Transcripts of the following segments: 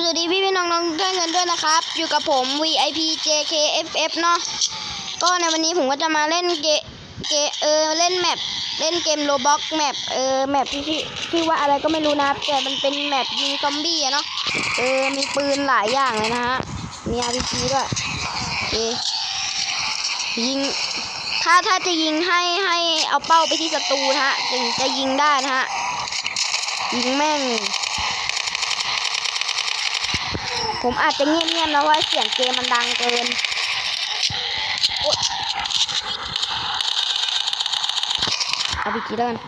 สวัสดีพื่อนๆกันด้วยนะครับ อยู่กับผม VIP JKFF เนาะก็ในวันนี้ผมก็จะมาเล่นเกเกเออเล่นแมปเล่นเกมโรบ็อกแมปเออแมปที่ที่ชื่อว่าอะไรก็ไม่รู้นะแต่มันเป็นแมปยิงซอมบี้อะเนาะเออมีปืนหลายอย่างเลยนะฮะมี RPG ด้วยโอยิงถ้าถ้าจะยิงให้ให้เอาเป้าไปที่ศัตรูนะฮะถึงจะยิงได้นะฮะยิงแม่ง ผมอาจจะเงียบๆนะว่าเสียงเกมมันดังเกินเอาไปกี่แล้วกัน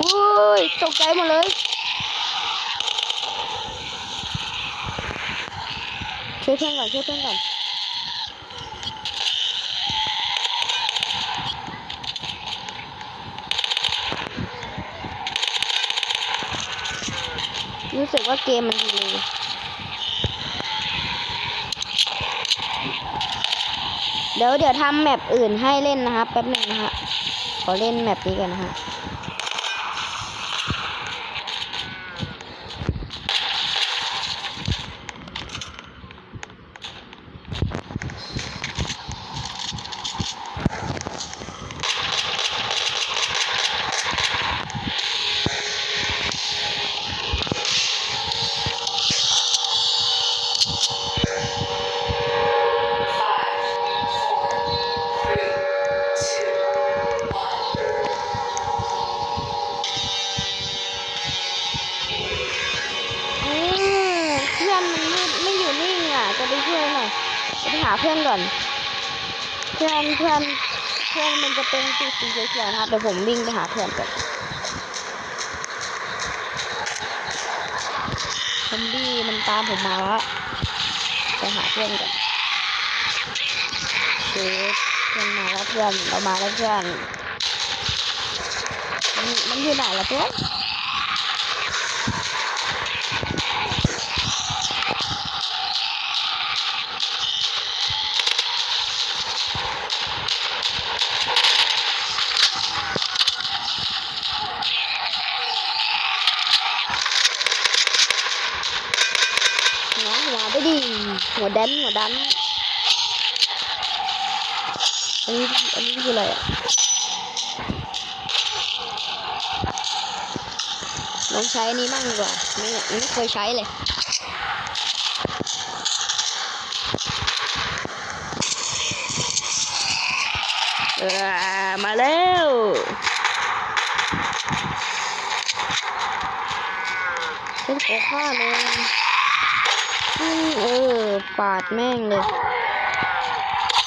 อุ้ ยตกใจหมดเลยช่วยเพื่อนก่อนช่วยเพื่อนก่อนรู้สึกว่าเกมมันดีเลยเดี๋ยวเดี๋ยวทำแมปอื่นให้เล่นนะครับแป๊บหนึ่งนะฮะขอเล่นแมปนี้กันนะฮะาเพื่อนก่อน เพื่อนเพื่อนเพื่อนมันจะเป็นสีสีเขียวๆนะครับเดี๋ยวผมวิ่งไปหาเพื่อนก่อนซอมบี้มันตามผมมาแล้ว ไปหาเพื่อนก่อนคือยเพื่อนมาแล้วเพื่อนเรามาแล้วเพื่อนมันมันอยู่ไหนล่ะเพื่อน หัวหัวไป ดิหัวแดนหัวดันอันนี้อันนี้คืออะไรอะลองใช้อันนี้มั่งดีกว่าไม่ไม่เคยใช้เลยเออมาแล้วเป็นโคฆ่าเลยอืม เออ ปาดแม่งเลย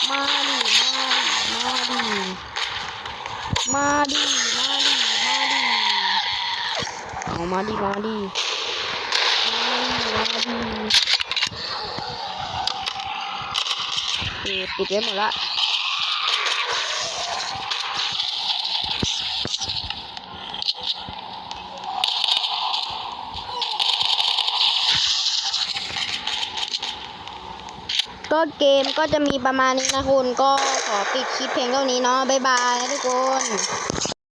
มาดิมาดิ มาดิ มาดิ มาดิ มาดิเอามาดิ มาดิ มาดิ มาดิเออปิดไว้หมดละ ก็เกมก็จะมีประมาณนี้นะคุณ ก็ขอปิดคลิปเพลงเท่านี้เนาะบ๊ายบายนะทุกคน